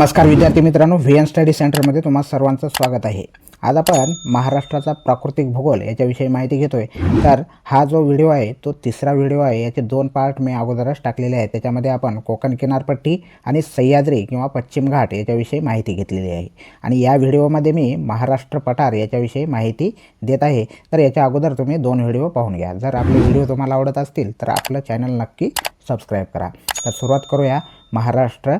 नमस्कार विद्यार्थी मित्रांनो व्ही एन स्टडी सेंटरमध्ये तुम्हा सर्वांचं स्वागत आहे. आज आपण महाराष्ट्राचा प्राकृतिक भूगोल याच्याविषयी माहिती घेतोय. तर हा जो व्हिडिओ आहे तो तिसरा व्हिडिओ आहे. याचे दोन पार्ट मी अगोदरच टाकलेले आहेत. त्याच्यामध्ये आपण कोकण किनारपट्टी आणि सह्याद्री किंवा पश्चिम घाट याच्याविषयी माहिती घेतलेली आहे. आणि या व्हिडिओमध्ये मी महाराष्ट्र पठार याच्याविषयी माहिती देत आहे. तर याच्या अगोदर तुम्ही दोन व्हिडिओ पाहून घ्या. जर आपले व्हिडिओ तुम्हाला आवडत असतील तर आपलं चॅनल नक्की सबस्क्राईब करा. तर सुरुवात करूया महाराष्ट्र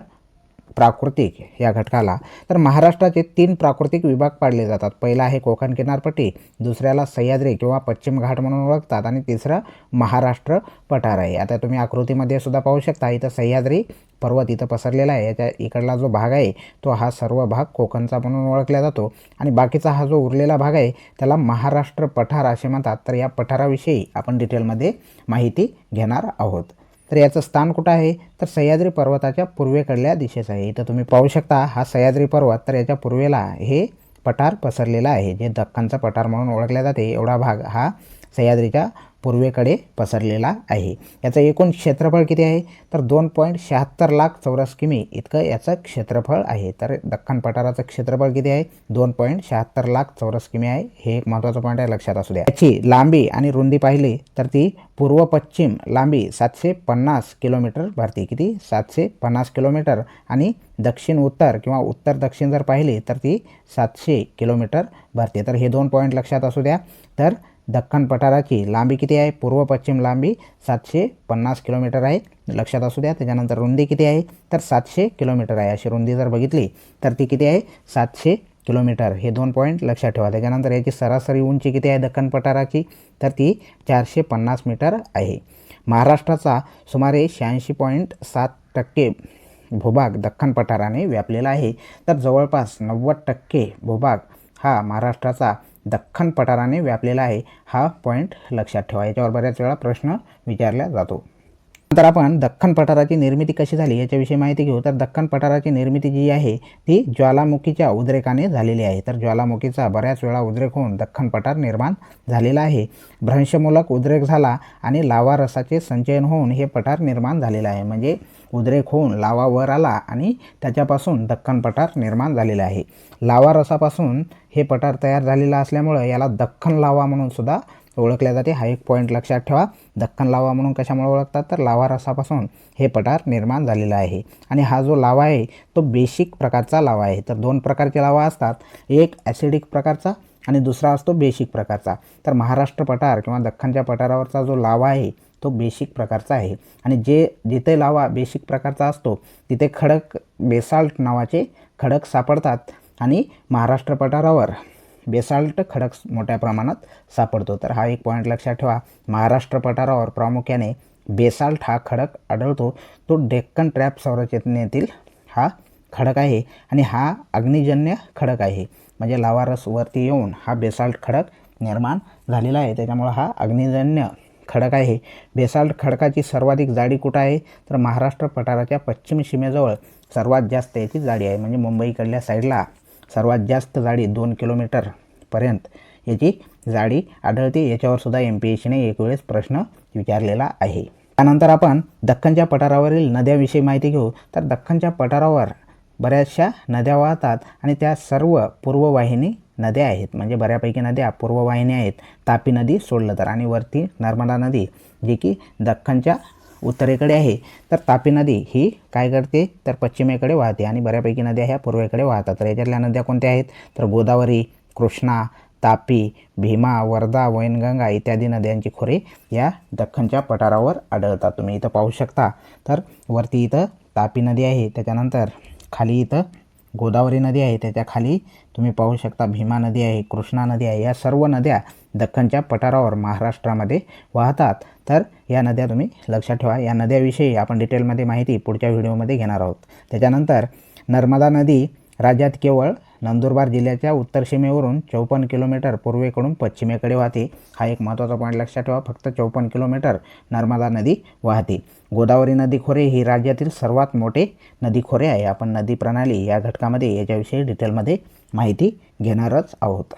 प्राकृतिक या घटकाला. तर महाराष्ट्राचे तीन प्राकृतिक विभाग पाडले जातात. पहिला आहे कोकण किनारपट्टी दुसऱ्याला सह्याद्री किंवा पश्चिम घाट म्हणून ओळखतात आणि तिसरं महाराष्ट्र पठार आहे आता तुम्ही आकृतीमध्ये सुद्धा पाहू शकता इथं सह्याद्री पर्वत इथं पसरलेला आहे. याच्या इकडला जो भाग आहे तो हा सर्व भाग कोकणचा म्हणून ओळखला जातो. आणि बाकीचा हा जो उरलेला भाग आहे त्याला महाराष्ट्र पठार असे म्हणतात. तर या पठाराविषयी आपण डिटेलमध्ये माहिती घेणार आहोत. तर याचं स्थान कुठं आहे? तर सह्याद्री पर्वताच्या पूर्वेकडल्या दिशेचं आहे. इथं तुम्ही पाहू शकता हा सह्याद्री पर्वत तर याच्या पूर्वेला हे पठार पसरलेला आहे. जे दख्खनचा पठार म्हणून ओळखल्या जाते. एवढा भाग हा सह्याद्रीच्या पूर्वेकडे पसरलेला आहे. याचं एकूण क्षेत्रफळ किती आहे? तर दोन पॉईंट शहात्तर लाख चौरस किमी इतकं याचं क्षेत्रफळ आहे. तर दख्खन पठाराचं क्षेत्रफळ किती आहे? दोन पॉईंट शहात्तर लाख चौरस किमी आहे. हे एक महत्त्वाचं पॉईंट आहे लक्षात असू द्या. याची लांबी आणि रुंदी पाहिली तर ती पूर्व पश्चिम लांबी सातशे पन्नास किलोमीटर भरती. किती? सातशे पन्नास किलोमीटर. आणि दक्षिण उत्तर किंवा उत्तर दक्षिण जर पाहिली तर ती सातशे किलोमीटर भरते. तर हे दोन पॉईंट लक्षात असू द्या. तर दख्खन पठाराची लांबी किती आहे? पूर्व पश्चिम लांबी सातशे पन्नास किलोमीटर आहे. लक्षात असू द्या त्याच्यानंतर रुंदी किती आहे? तर सातशे किलोमीटर आहे. अशी रुंदी जर बघितली तर ती किती आहे? सातशे किलोमीटर. हे दोन पॉईंट लक्षात ठेवा. त्याच्यानंतर याची सरासरी उंची किती आहे? दख्खन पठाराची तर ती चारशे पन्नास मीटर आहे. महाराष्ट्राचा सुमारे शहाऐंशी पॉईंट सात टक्के भूभाग दख्खन पठाराने व्यापलेला आहे. तर जवळपास नव्वद टक्के भूभाग हा महाराष्ट्राचा दख्खन पठाराने व्यापलेला आहे हा पॉईंट लक्षात ठेवा. याच्यावर बऱ्याच वेळा प्रश्न विचारला जातो. नंतर आपण दख्खन पठाराची निर्मिती कशी झाली याच्याविषयी माहिती घेऊ. तर दख्खन पठाराची निर्मिती जी आहे ती ज्वालामुखीच्या उद्रेकाने झालेली आहे. तर ज्वालामुखीचा बऱ्याच वेळा उद्रेक होऊन दख्खन पठार निर्माण झालेला आहे. भ्रंशमूलक उद्रेक झाला आणि लावा रसाचे संचयन होऊन हे पठार निर्माण झालेलं आहे. म्हणजे उद्रेक होऊन लावा वर आला आणि त्याच्यापासून दख्खन पठार निर्माण झालेलं आहे. लावा रसापासून हे पठार तयार झालेलं असल्यामुळं याला दख्खन लावा म्हणून सुद्धा ओळखल्या जाते. हा एक पॉईंट लक्षात ठेवा. दख्खन लावा म्हणून कशामुळे ओळखतात? तर लावा रसापासून हे पठार निर्माण झालेला आहे. आणि हा जो लावा आहे तो बेसिक प्रकारचा लावा आहे. तर दोन प्रकारचे लावा असतात. एक ॲसिडिक प्रकारचा आणि दुसरा असतो बेसिक प्रकारचा. तर महाराष्ट्र पठार किंवा दख्खनच्या पठारावरचा जो लावा आहे तो बेसिक प्रकारचा आहे. आणि जे जिथे लावा बेसिक प्रकारचा असतो तिथे खडक बेसाल्ट नावाचे खडक सापडतात. आणि महाराष्ट्र पठारावर बेसाल्ट खडक मोठ्या प्रमाणात सापडतो. तर हा एक पॉईंट लक्षात ठेवा. महाराष्ट्र पठारावर प्रामुख्याने बेसाल्ट हा खडक आढळतो. तो डेक्कन ट्रॅप संरचनेतील हा खडक आहे आणि हा अग्निजन्य खडक आहे. म्हणजे लावारसवरती येऊन हा बेसाल्ट खडक निर्माण झालेला आहे. त्याच्यामुळं हा अग्निजन्य खडक आहे. बेसाल्ट खडकाची सर्वाधिक जाडी कुठं आहे? तर महाराष्ट्र पठाराच्या पश्चिम सीमेजवळ सर्वात जास्त याची जाडी आहे. म्हणजे मुंबईकडल्या साईडला सर्वात जास्त जाडी दोन किलोमीटरपर्यंत याची जाडी आढळते. याच्यावर सुद्धा एम पी एस सीने एक वेळेस प्रश्न विचारलेला आहे. त्यानंतर आपण दख्खनच्या पठारावरील नद्याविषयी माहिती घेऊ. तर दख्खनच्या पठारावर बऱ्याचशा नद्या वाहतात आणि त्या सर्व पूर्ववाहिनी नद्या आहेत. म्हणजे बऱ्यापैकी नद्या पूर्ववाहिनी आहेत. तापी नदी सोडलं तर आणि वरती नर्मदा नदी जी की दख्खनच्या उत्तरेकडे आहे. तर तापी नदी ही काय करते? तर पश्चिमेकडे वाहते आणि बऱ्यापैकी नद्या ह्या पूर्वेकडे वाहतात. तर याच्यातल्या नद्या कोणत्या आहेत? तर गोदावरी कृष्णा तापी भीमा वर्धा वैनगंगा इत्यादी नद्यांची खोरे या दख्खनच्या पठारावर आढळतात. तुम्ही इथं पाहू शकता. तर वरती इथं तापी नदी आहे. त्याच्यानंतर खाली इथं गोदावरी नदी आहे. त्याच्याखाली तुम्ही पाहू शकता भीमा नदी आहे कृष्णा नदी आहे. या सर्व नद्या दख्खनच्या पठारावर महाराष्ट्रामध्ये वाहतात. तर या नद्या तुम्ही लक्षात ठेवा. या नद्याविषयी आपण डिटेलमध्ये माहिती पुढच्या व्हिडिओमध्ये घेणार आहोत. त्याच्यानंतर नर्मदा नदी राज्यात केवळ नंदुरबार जिल्ह्याच्या उत्तर सीमेवरून चौपन्न किलोमीटर पूर्वेकडून पश्चिमेकडे वाहते. हा एक महत्त्वाचा पॉईंट लक्षात ठेवा. फक्त चौपन्न किलोमीटर नर्मदा नदी वाहते. गोदावरी नदी खोरे ही राज्यातील सर्वात मोठे नदी खोरे आहे. आपण नदी प्रणाली या घटकामध्ये याच्याविषयी डिटेलमध्ये माहिती घेणारच आहोत.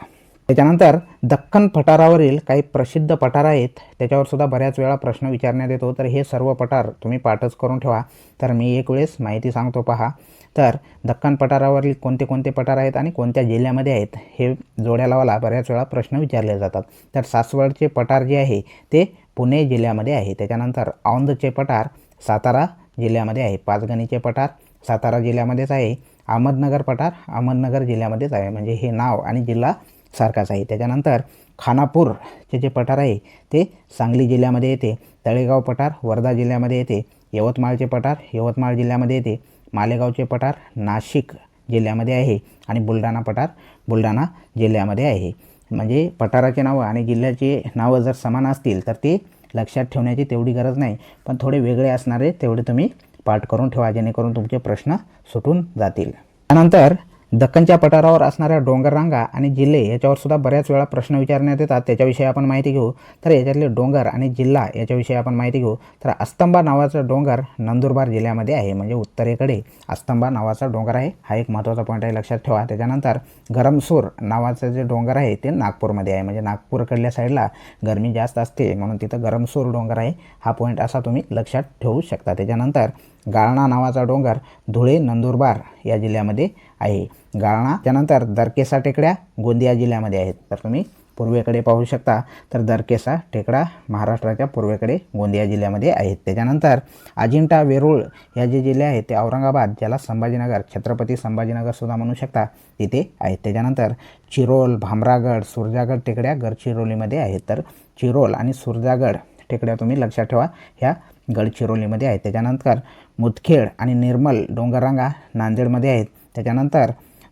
त्याच्यानंतर दख्खन पठारावरील काही प्रसिद्ध पठार आहेत त्याच्यावर सुद्धा बऱ्याच वेळा प्रश्न विचारण्यात येतो. तर हे सर्व पठार तुम्ही पाठच करून ठेवा. तर मी एक वेळेस माहिती सांगतो पहा. तर दख्खन पठारावरील कोणते कोणते पठार आहेत आणि कोणत्या जिल्ह्यामध्ये आहेत हे जोड्या लावाला बऱ्याच वेळा प्रश्न विचारले जातात. तर सासवडचे पठार जे आहे ते पुणे जिल्ह्यामध्ये आहे. त्याच्यानंतर औंधचे पठार सातारा जिल्ह्यामध्ये आहे. पाचगणीचे पठार सातारा जिल्ह्यामध्येच आहे. अहमदनगर पठार अहमदनगर जिल्ह्यामध्येच आहे. म्हणजे हे नाव आणि जिल्हा सारखाच आहे. त्याच्यानंतर खानापूरचे जे पठार आहे ते सांगली जिल्ह्यामध्ये येते. तळेगाव पठार वर्धा जिल्ह्यामध्ये येते. यवतमाळचे पठार यवतमाळ जिल्ह्यामध्ये येते. मालेगावचे पठार नाशिक जिल्ह्यामध्ये आहे आणि बुलढाणा पठार बुलढाणा जिल्ह्यामध्ये आहे. म्हणजे पठाराचे नावं आणि जिल्ह्याचे नावं जर समान असतील तर ते लक्षात ठेवण्याची तेवढी गरज नाही. पण थोडे वेगळे असणारे तेवढे तुम्ही पाठ करून ठेवा जेणेकरून तुमचे प्रश्न सुटून जातील. त्यानंतर दक्कनच्या पठारावर असणाऱ्या डोंगररांगा आणि जिल्हे याच्यावर सुद्धा बऱ्याच वेळा प्रश्न विचारण्यात येतात. त्याच्याविषयी आपण माहिती घेऊ. तर याच्यातले डोंगर आणि जिल्हा याच्याविषयी आपण माहिती घेऊ. तर अस्तंबा नावाचा डोंगर नंदुरबार जिल्ह्यामध्ये आहे म्हणजे उत्तरेकडे अस्तंबा नावाचा डोंगर आहे. हा एक महत्त्वाचा पॉईंट आहे लक्षात ठेवा. त्याच्यानंतर गरमसूर नावाचं जे डोंगर आहे ते नागपूरमध्ये आहे. म्हणजे नागपूरकडल्या साईडला गरमी जास्त असते म्हणून तिथं गरमसूर डोंगर आहे. हा पॉईंट असा तुम्ही लक्षात ठेवू शकता. त्याच्यानंतर गाळणा नावाचा डोंगर धुळे नंदुरबार या जिल्ह्यामध्ये आहे. गाळणा त्यानंतर दरकेसा टेकड्या गोंदिया जिल्ह्यामध्ये आहेत. तर तुम्ही पूर्वेकडे पाहू शकता तर दरकेसा टेकडा महाराष्ट्राच्या पूर्वेकडे गोंदिया जिल्ह्यामध्ये आहेत. त्याच्यानंतर अजिंठा वेरूळ या जे जिल्हे आहेत ते औरंगाबाद ज्याला संभाजीनगर छत्रपती संभाजीनगरसुद्धा म्हणू शकता तिथे आहेत. त्याच्यानंतर चिरोल भामरागड सुरजागड टेकड्या गडचिरोलीमध्ये आहेत. तर चिरोल आणि सुरजागड टेकड्या तुम्ही लक्षात ठेवा ह्या गडचिरोलीमध्ये आहेत त्याच्यानंतर मुदखेड आणि निर्मल डोंगररांगा नांदेडमध्ये आहेत. त्याच्यानंतर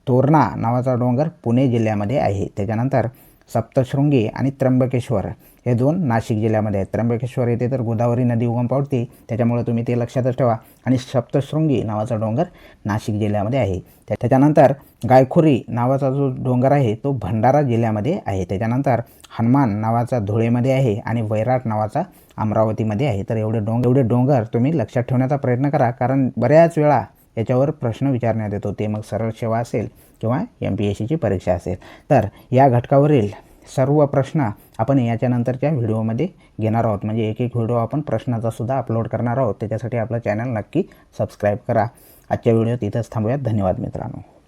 तोरणा नावाचा डोंगर पुणे जिल्ह्यामध्ये आहे. त्याच्यानंतर सप्तशृंगी आणि त्र्यंबकेश्वर. हे दोन नाशिक जिल्ह्यामध्ये आहेत. त्र्यंबकेश्वर येथे तर गोदावरी नदी उगम पावते. त्याच्यामुळे तुम्ही ते लक्षातच ठेवा. आणि सप्तशृंगी नावाचा डोंगर नाशिक जिल्ह्यामध्ये आहे. त्या- त्याच्यानंतर गायखुरी नावाचा जो डोंगर आहे तो भंडारा जिल्ह्यामध्ये आहे. त्याच्यानंतर हनुमान नावाचा धुळेमध्ये आहे आणि वैराट नावाचा अमरावतीमध्ये आहे. तर एवढे डोंगर एवढे डोंगर तुम्ही लक्षात ठेवण्याचा प्रयत्न करा. कारण बऱ्याच वेळा याच्यावर प्रश्न विचारण्यात येतो. ते मग सरळ सेवा असेल किंवा एम पी एस सीची परीक्षा असेल. तर या घटकावरील सर्व प्रश्न आपण याच्यानंतरच्या व्हिडिओमध्ये घेणार आहोत. म्हणजे एक एक व्हिडिओ आपण प्रश्नाचा सुद्धा अपलोड करणार आहोत. त्याच्यासाठी आपलं चॅनल नक्की सबस्क्राईब करा. आजच्या व्हिडिओत इथंच थांबूयात. धन्यवाद मित्रांनो.